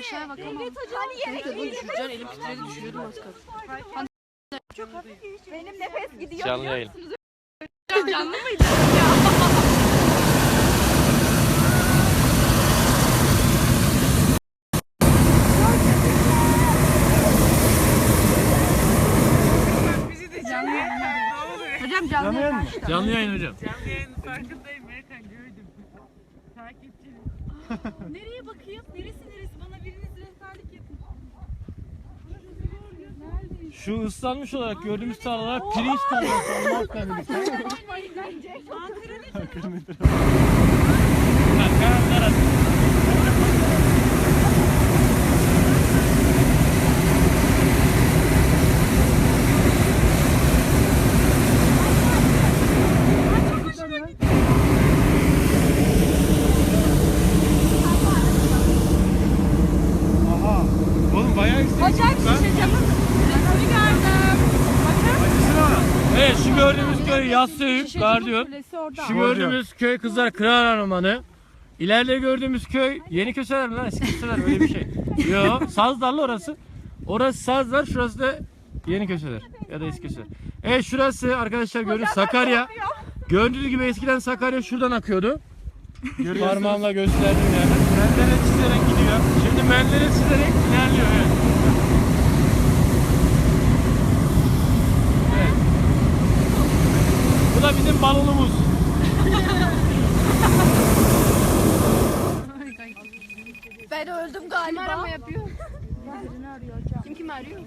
Aşağıya bakamam. Neyse bunu düşüreceğim. Elim titredi düşürüyordum az kalsın. Benim nefes gidiyor. Canlı yayın. Canlı mıydı? Canlı yayın. Canlı yayın hocam. Farkındayım Erkan gördüm. Takipçinim. Nereye bakayım? Neresi neresi? Bana biriniz rehberlik yapın. Şu ıslanmış olarak gördüğümüz tarlalar pirinç tarlası. Allah kahretsin. Ankara'da. Yüksek. Hocam şişe camın. Nasıl gördüm? Evet şu gördüğümüz köy Yassıyük Gardiyon. Şu gördüğümüz köy Kızlar Kırar Ormanı. İleride gördüğümüz köy Yeni Köseler mi lan? Eski Köseler öyle bir şey. Yo Sazdarlı orası. Orası Sazlar şurası da Yeni Köseler ya da Eski Köseler. Evet şurası arkadaşlar gördüğünüz Sakarya. Gördüğünüz gibi eskiden Sakarya şuradan akıyordu. Parmağımla gösterdim yani. Mendere çizerek gidiyor. Mendere çizerek ilerliyor evet. Evet. Bu da bizim balonumuz. Ben öldüm galiba. Arama yapıyor. Kim kimi arıyor?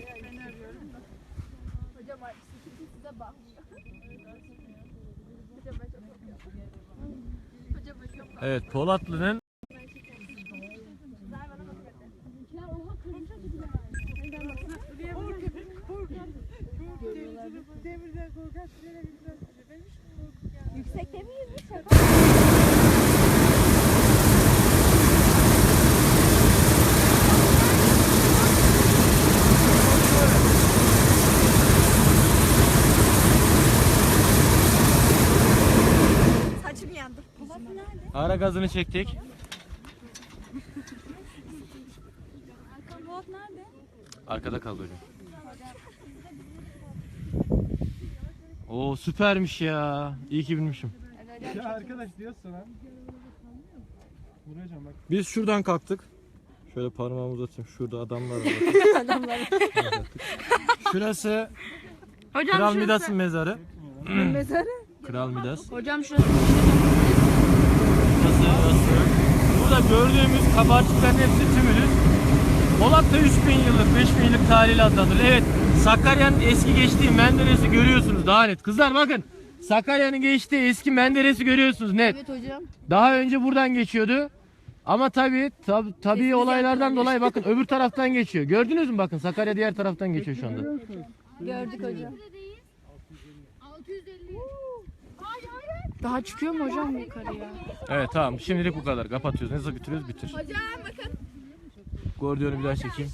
Evet Polatlı'nın Demirden korkar, trene binmez. Benim hiç korkum yani. Yüksekte miyiz biz? Saçım yandı. Polat nerede? ara gazını çektik. Arkada kaldı hocam. Oo süpermiş ya. İyi ki bilmişim. Ya arkadaş diyorsun ha. Vuracağım bak. Biz şuradan kalktık. Şöyle parmağımı uzatayım. Şurada adamlar var. adamlar. Şurası Hocam Kral şurası. Midas'ın mezarı. Mezarı. Kral Midas. Hocam şurası. Burası, burası. Burada gördüğümüz kabarcıkların hepsi tümülüs. Polat'ta 3000 yıllık, 5000 yıllık tarihi adlandırılır. Evet, Sakarya'nın eski geçtiği Menderes'i görüyorsunuz daha net. Kızlar bakın. Sakarya'nın geçtiği eski Menderes'i görüyorsunuz net. Evet hocam. Daha önce buradan geçiyordu. Ama tabii tab tabii olaylardan dolayı bakın öbür taraftan geçiyor. Gördünüz mü bakın Sakarya diğer taraftan geçiyor şu anda. Gördük hocam. Daha çıkıyor mu hocam yukarıya? Evet tamam şimdilik bu kadar. Kapatıyoruz. Ne zaman bitiriyoruz bitir. Hocam bakın. Gordiyonu bir daha çekeyim.